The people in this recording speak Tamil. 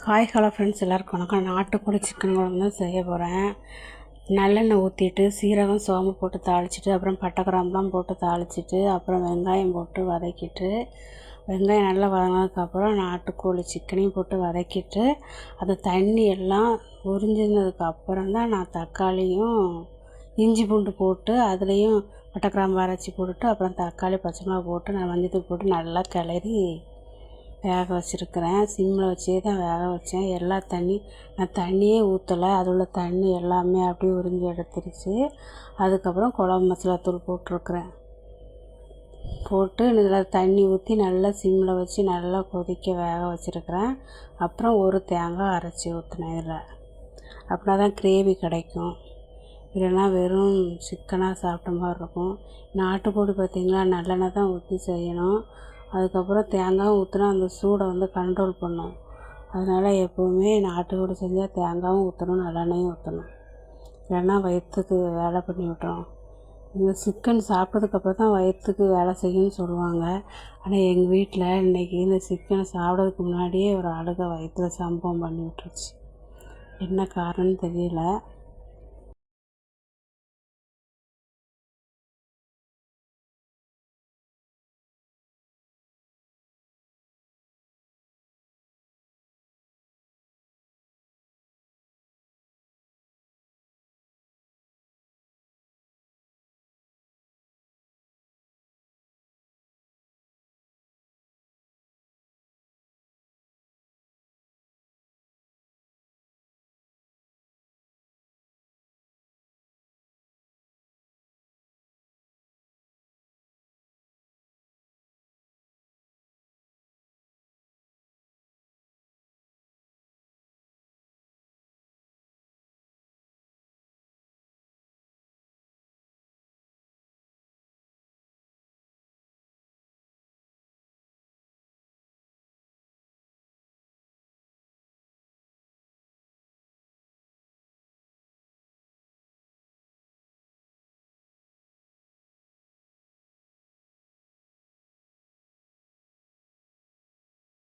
ஹாய் ஹலோ ஃப்ரெண்ட்ஸ் எல்லாருக்கும் வணக்கம். நாட்டுக்கோழி சிக்கன் குழம்பு தான் செய்ய போகிறேன் நல்லெண்ணெய் ஊற்றிட்டு சீரகம் சோம்பு போட்டு தாளிச்சிட்டு அப்புறம் பட்டை கிராம்பெலாம் போட்டு தாளிச்சிட்டு அப்புறம் வெங்காயம் போட்டு வதக்கிட்டு வெங்காயம் நல்லா வதங்கினதுக்கப்புறம் நாட்டுக்கோழி சிக்கனையும் போட்டு வதக்கிட்டு அது தண்ணி எல்லாம் உறிஞ்சிருந்ததுக்கப்புறம் தான் நான் தக்காளியும் இஞ்சி பூண்டு போட்டு அதுலேயும் பட்டை கிராம்பு அரைச்சி போட்டுட்டு அப்புறம் தக்காளி பச்சை மிளகா போட்டு நான் மஞ்சத்தூள் போட்டு நல்லா கிளறி வேக வச்சுருக்கிறேன். சிம்மில் வச்சே தான் வேக வச்சேன். எல்லா தண்ணி நான் தண்ணியே ஊற்றலை அதில் உள்ள தண்ணி எல்லாமே அப்படியே உறிஞ்சி எடுத்துருச்சு. அதுக்கப்புறம் குழம்பு மசாலா தூள் போட்டிருக்கிறேன். போட்டு நல்லா தண்ணி ஊற்றி நல்லா சிம்மில் வச்சு நல்லா கொதிக்க வேக வச்சுருக்கிறேன். அப்புறம் ஒரு தேங்காய் அரைச்சி ஊற்றினேன் இதில். அப்படின்னா தான் கிரேவி கிடைக்கும். இல்லைன்னா வெறும் சிக்கனாக சாப்பிட்ட மாதிரி இருக்கும். நாட்டுக்கோழி பார்த்திங்களா நல்லெண்ணெய் தான் ஊற்றி செய்யணும். அதுக்கப்புறம் தேங்காயும் ஊற்றினா அந்த சூடை வந்து கண்ட்ரோல் பண்ணும். அதனால் எப்போவுமே நாட்டுக்கோடு செஞ்சால் தேங்காயும் ஊற்றணும் நல்லெண்ணெயும் ஊற்றணும் இல்லைன்னா வயிற்றுக்கு வேலை பண்ணி விட்டுரும். இந்த சிக்கன் சாப்பிட்டதுக்கப்புறம் தான் வயிற்றுக்கு வேலை செய்யும்னு சொல்லுவாங்க. ஆனால் எங்கள் வீட்டில் இன்றைக்கி இந்த சிக்கனை சாப்பிட்றதுக்கு முன்னாடியே ஒரு அழுகை வயிற்றில் சம்பவம் பண்ணி விட்டுருச்சு. என்ன காரணம்னு தெரியல.